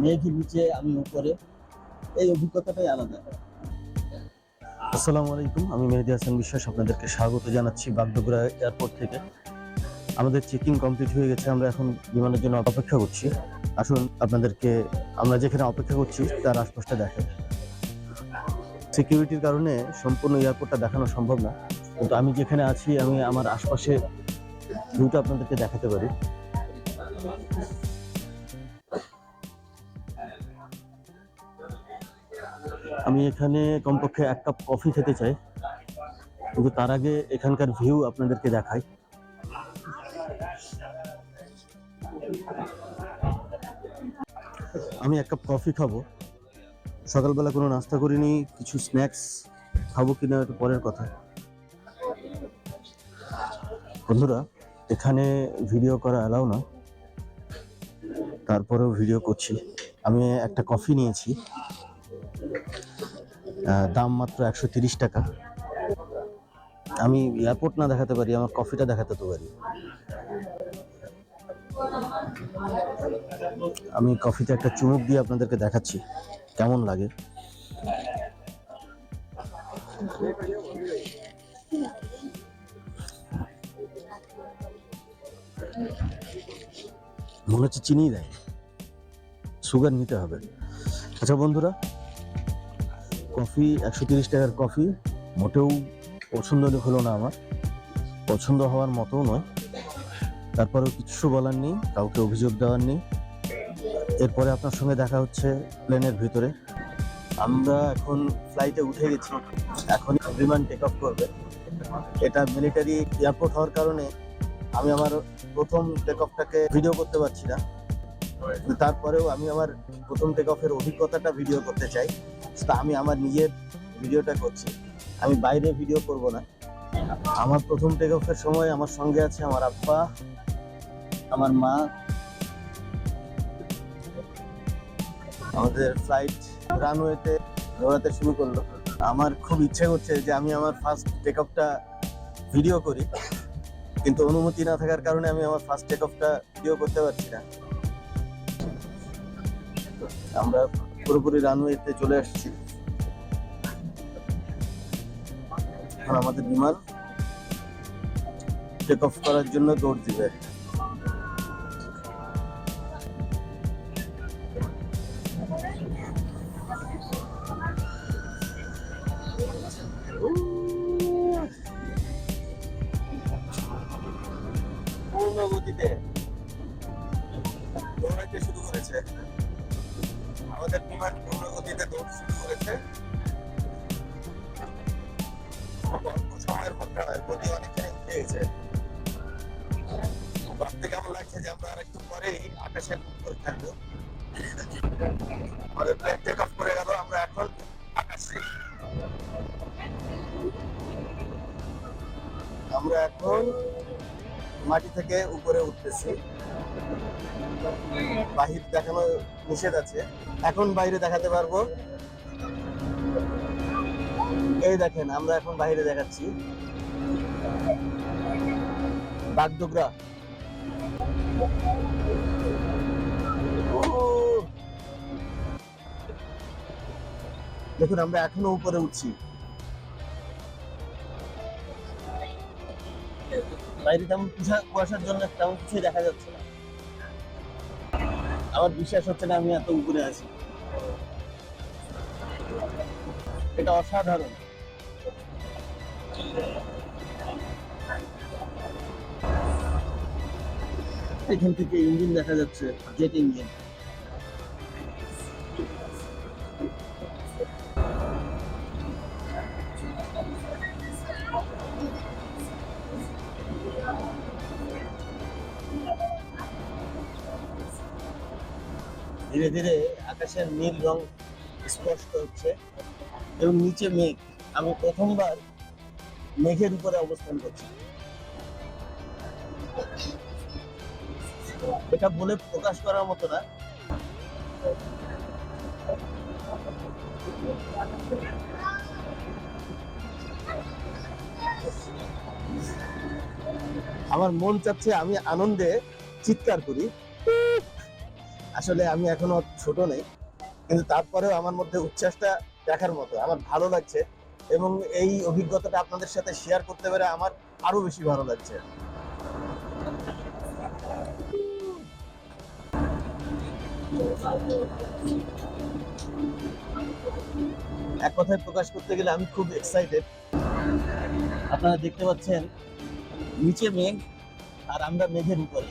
মেঘের নিচে আমি উপরে। এই অভিজ্ঞতাটাই আলাদা। আসসালামু আলাইকুম, আমি মেহেদি হাসান বিশ্বাস, আপনাদেরকে স্বাগত জানাচ্ছি বাগডোগরা এয়ারপোর্ট থেকে। আমাদের চেকিং কমপ্লিট হয়ে গেছে, আমরা এখন বিমানের জন্য অপেক্ষা করছি। আসুন, আপনাদেরকে আমরা যেখানে অপেক্ষা করছি, তার আশপাশটা দেখে সিকিউরিটির কারণে সম্পূর্ণ এয়ারপোর্টটা দেখানো সম্ভব না। কিন্তু আমি যেখানে আছি, আমি আমার আশপাশে ভিউটা আপনাদেরকে দেখাতে পারি। আমি এখানে কমপক্ষে এক কাপ কফি খেতে চাই। কিন্তু তার আগে এখানকার ভিউ আপনাদেরকে দেখাই। আমি এক কাপ কফি খাব। সকালবেলা কোনো নাস্তা করিনি, কিছু স্ন্যাক্স খাব কিনা একটু পরের কথা। বন্ধুরা, এখানে ভিডিও করা অ্যালাউ না। তারপরেও ভিডিও করছি। আমি একটা কফি নিয়েছি। দাম মাত্র একশো টাকা। আমি এয়ারপোর্ট না দেখাতে পারি, আমার কফিটা দেখাতে তো পারি। আমি কফিতে একটা চুমুক দিয়ে আপনাদেরকে দেখাচ্ছি, কেমন লাগে? মনে হচ্ছে চিনি দেয়। সুগার নিতে হবে। আচ্ছা বন্ধুরা কফি, একশো তিরিশ টাকার কফি, মোটেও পছন্দ হলো না আমার। পছন্দ হওয়ার মতও নয়। তারপরেও কিছু বলার নেই, কাউকে অভিযোগ দেওয়ার নেই। এরপরে আপনার সঙ্গে দেখা হচ্ছে প্লেনের ভিতরে। আমরা এখন ফ্লাইটে উঠে গেছি। এখন বিমান টেক অফ করবে। এটা মিলিটারি এয়ারপোর্ট হওয়ার কারণে আমি আমার প্রথম টেক অফটাকে ভিডিও করতে পারছি না। তারপরেও আমি আমার প্রথম টেক অফের অভিজ্ঞতাটা ভিডিও করতে চাই। তা আমি আমার নিজের ভিডিওটা করছি। আমি বাইরে ভিডিও করব না। আমার প্রথম টেক অফের সময় আমার সঙ্গে আছে আমার আব্বা, আমার মা, আমাদের ফ্লাইট রানওয়েতে দৌড়াতে শুরু করল। আমার খুব ইচ্ছে করছে যে আমি আমার ফার্স্ট টেক অফটা ভিডিও করি, কিন্তু অনুমতি না থাকার কারণে আমি আমার ফার্স্ট টেক অফটা ভিডিও করতে পারছি না। আমরা পুরোপুরি রানওয়েতে চলে আসছি। আমাদের বিমান টেক অফ করার জন্য দৌড় দিবে। আমাদের বিমান পূর্ণ দৌড় শুরু করেছে। সময়ের মধ্যে গতি গেছে ভাবতে কেমন লাগছে যে আমরা আরেকটু পরেই আকাশের উপর থাকব আমাদের টেক অফ করে গেল, আমরা এখন আকাশে। আমরা এখন মাটি থেকে উপরে উঠতেছি। বাহির দেখানো নিষেধ আছে। এখন বাইরে দেখাতে পারব। এই দেখেন, আমরা এখন বাইরে দেখাচ্ছি। বাগডোগরা! দেখুন, আমরা এখনও উপরে উঠছি। বাইরে তেমন কুয়াশা- কুয়াশার জন্য তেমন কিছুই দেখা যাচ্ছে না। আমার বিশ্বাস হচ্ছে না আমি এত উপরে আছি। এটা অসাধারণ। এখান থেকে ইঞ্জিন দেখা যাচ্ছে, জেট ইঞ্জিন। ধীরে ধীরে আকাশের নীল রং স্পষ্ট হচ্ছে এবং নিচে মেঘ। আমি প্রথমবার মেঘের উপরে অবস্থান করছি। এটা বলে প্রকাশ করার মতো না। আমার মন চাচ্ছে আমি আনন্দে চিৎকার করি। আসলে আমি এখনও ছোট নেই, কিন্তু তারপরেও আমার মধ্যে উচ্ছ্বাসটা দেখার মতো, আমার ভালো লাগছে এবং এই অভিজ্ঞতাটা আপনাদের সাথে শেয়ার করতে পেরে আমার আরও বেশি ভালো লাগছে। এক কথায় প্রকাশ করতে গেলে আমি খুব এক্সাইটেড আপনারা দেখতে পাচ্ছেন, নিচে মেঘ আর আমরা মেঘের উপরে।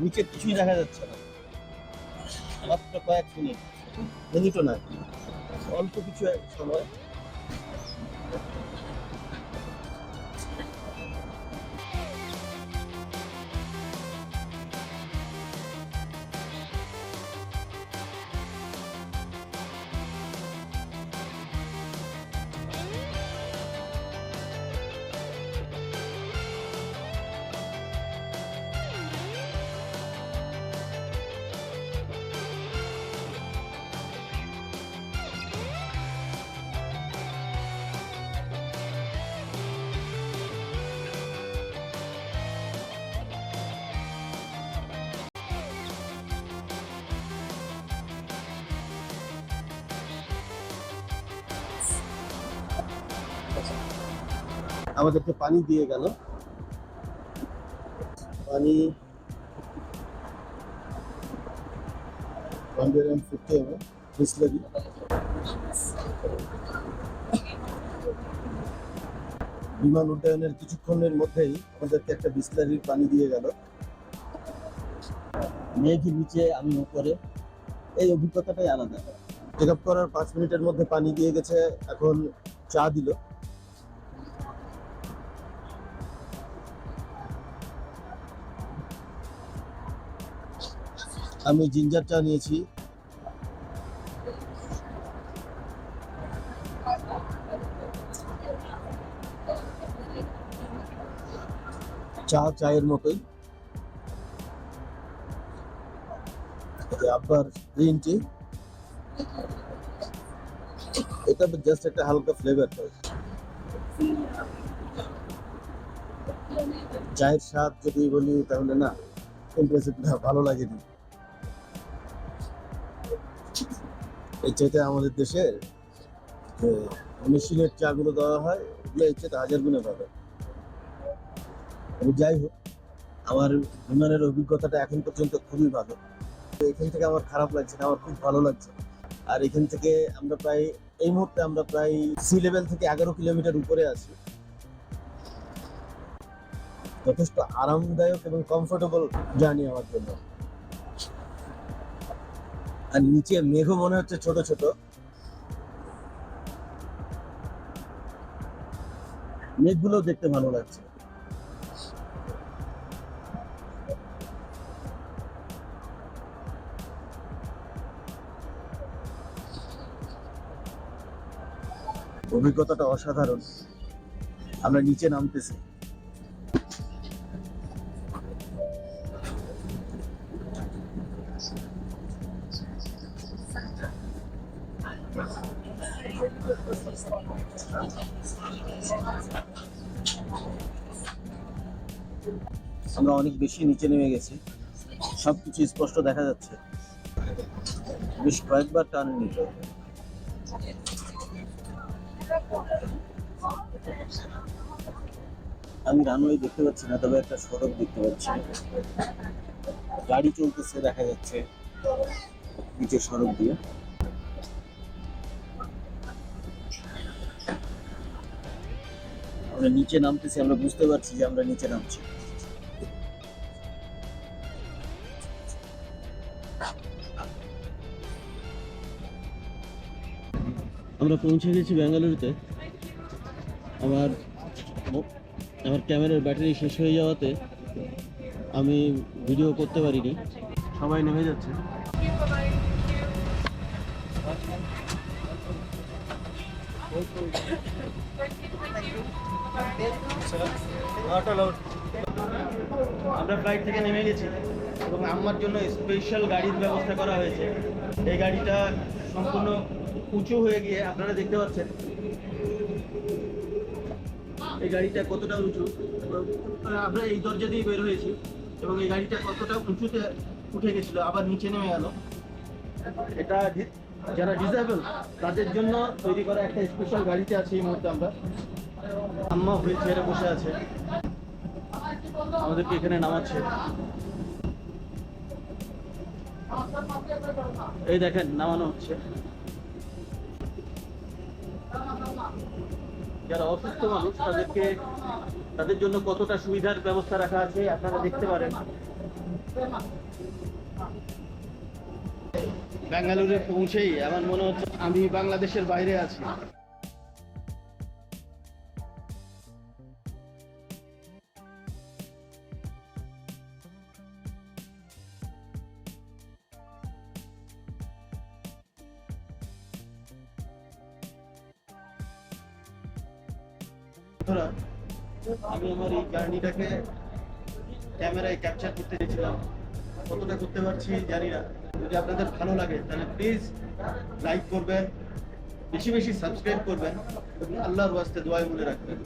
নিচে কিছুই দেখা যাচ্ছে না। মাত্র কয়েক মিনিট। মিনিটও না অল্প কিছু সময়। আমাদেরকে পানি দিয়ে গেল। পানি বিসলারি। বিমান উড্ডয়নের কিছুক্ষণের মধ্যেই আমাদেরকে একটা বিসলারির পানি দিয়ে গেল। মেঘের নিচে আমি উপরে। এই অভিজ্ঞতাটাই আলাদা। চেক আপ করার পাঁচ মিনিটের মধ্যে পানি দিয়ে গেছে, এখন চা দিল। আমি জিঞ্জার চা নিয়েছি। চা চায়ের মতোই। আবার গ্রিন টি এটা জাস্ট একটা হালকা ফ্লেভার চায়ের স্বাদ যদি বলি তাহলে না ভালো লাগেনি। চাইতে আমাদের দেশের, যে মেশিনের চাগুলো দেওয়া হয় ওগুলো এর চাইতে হাজার গুণে ভালো। যাই হোক, আমার বিমানের অভিজ্ঞতাটা এখন পর্যন্ত খুবই ভালো। এখান থেকে আমার খারাপ লাগছে না, আমার খুব ভালো লাগছে। আর এখান থেকে আমরা প্রায়, এই মুহূর্তে আমরা প্রায় সি লেভেল থেকে এগারো কিলোমিটার উপরে আছি। যথেষ্ট আরামদায়ক এবং কমফোর্টেবল জার্নি আমার জন্য। আর নিচে মেঘও মনে হচ্ছে ছোট ছোট। মেঘগুলো দেখতে ভালো লাগছে। অভিজ্ঞতাটা অসাধারণ। আমরা নিচে নামতেছি। আমরা অনেক বেশি নিচে নেমে গেছি। সবকিছু স্পষ্ট দেখা যাচ্ছে। বেশ কয়েকবার টান নিতে। আমি রানওয়ে দেখতে পাচ্ছি না, তবে একটা সড়ক দেখতে পাচ্ছি। গাড়ি চলতেছে, দেখা যাচ্ছে। নিচে সড়ক দিয়ে। আমরা নিচে নামতেছি, আমরা বুঝতে পারছি যে আমরা নিচে নামছি। আমরা পৌঁছে গেছি বেঙ্গালুরুতে। আমার আমার ক্যামেরার ব্যাটারি শেষ হয়ে যাওয়াতে আমি ভিডিও করতে পারিনি। সবাই নেমে যাচ্ছে। আমরা ফ্লাইট থেকে নেমে গেছি এবং আমার জন্য স্পেশাল গাড়ির ব্যবস্থা করা হয়েছে। এই গাড়িটা সম্পূর্ণ উঁচু হয়ে গিয়ে আপনারা দেখতে পাচ্ছেন। এই গাড়িটা কতটা উঁচু? আমরা এই দরজা দিয়ে বের হয়েছি এবং এই গাড়িটা কতটা উঁচুতে উঠে গেছিল, আবার নিচে নেমে গেল। এটা যারা ডিসেবল তাদের জন্য তৈরি করা একটা স্পেশাল গাড়িতে আছে এই মুহূর্তে আমরা। আম্মা হুইল চেয়ারে বসে আছে। আমাদেরকে এখানে নামাচ্ছে। এই দেখেন, নামানো হচ্ছে। যারা অসুস্থ মানুষ, তাদেরকে, তাদের জন্য কতটা সুবিধার ব্যবস্থা রাখা আছে, আপনারা দেখতে পারেন। বেঙ্গালুরু পৌঁছেই আমার মনে হচ্ছে আমি বাংলাদেশের বাইরে আছি। আমি আমার এই জার্নিটাকে ক্যামেরায় ক্যাপচার করতে চেয়েছিলাম। কতটা করতে পারছি জানি না। যদি আপনাদের ভালো লাগে, তাহলে প্লিজ লাইক করবেন, বেশি বেশি সাবস্ক্রাইব করবেন এবং আল্লাহর ওয়াস্তে দোয়ায় মনে রাখবেন।